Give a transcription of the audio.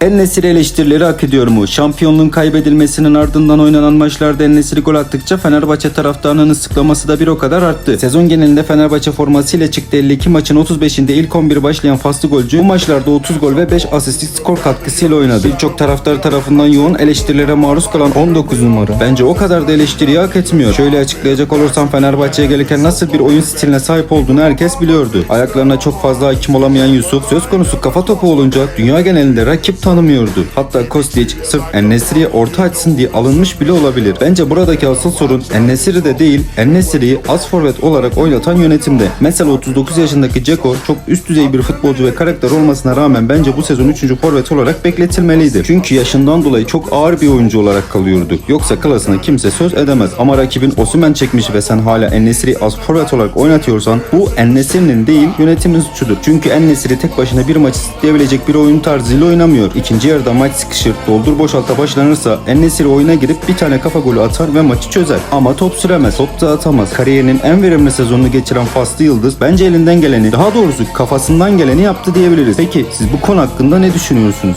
El Nesiri eleştirileri hak ediyor mu? Şampiyonluğun kaybedilmesinin ardından oynanan maçlarda El Nesiri gol attıkça Fenerbahçe taraftarının ıslıklaması da bir o kadar arttı. Sezon genelinde Fenerbahçe formasıyla çıktı 52 maçın 35'inde ilk 11 başlayan faslı golcü bu maçlarda 30 gol ve 5 asistlik skor katkısıyla oynadı. Birçok taraftar tarafından yoğun eleştirilere maruz kalan 19 numara. Bence o kadar da eleştiriyi hak etmiyor. Şöyle açıklayacak olursam Fenerbahçe'ye gelirken nasıl bir oyun stiline sahip olduğunu herkes biliyordu. Ayaklarına çok fazla hakim olamayan Yusuf söz konusu kafa topu olunca dünya genelinde rakip tanımıyordu. Hatta Kostić sırf Ennesiri'ye orta açsın diye alınmış bile olabilir. Bence buradaki asıl sorun Ennesiri'de değil, Ennesiri'yi az forvet olarak oynatan yönetimde. Mesela 39 yaşındaki Ceko çok üst düzey bir futbolcu ve karakter olmasına rağmen bence bu sezon 3. forvet olarak bekletilmeliydi. Çünkü yaşından dolayı çok ağır bir oyuncu olarak kalıyordu. Yoksa klasına kimse söz edemez. Ama rakibin Osimhen çekmiş ve sen hala Ennesiri'yi az forvet olarak oynatıyorsan bu Ennesiri'nin değil yönetimin suçudur. Çünkü Ennesiri tek başına bir maçı sitleyebilecek bir oyun tarzıyla oynamıyor. İkinci yarıda maç sıkışır, doldur boşalta başlanırsa Ennesiri oyuna girip bir tane kafa golü atar ve maçı çözer. Ama top süremez, top da atamaz. Kariyerinin en verimli sezonunu geçiren Faslı Yıldız bence elinden geleni, daha doğrusu kafasından geleni yaptı diyebiliriz. Peki siz bu konu hakkında ne düşünüyorsunuz?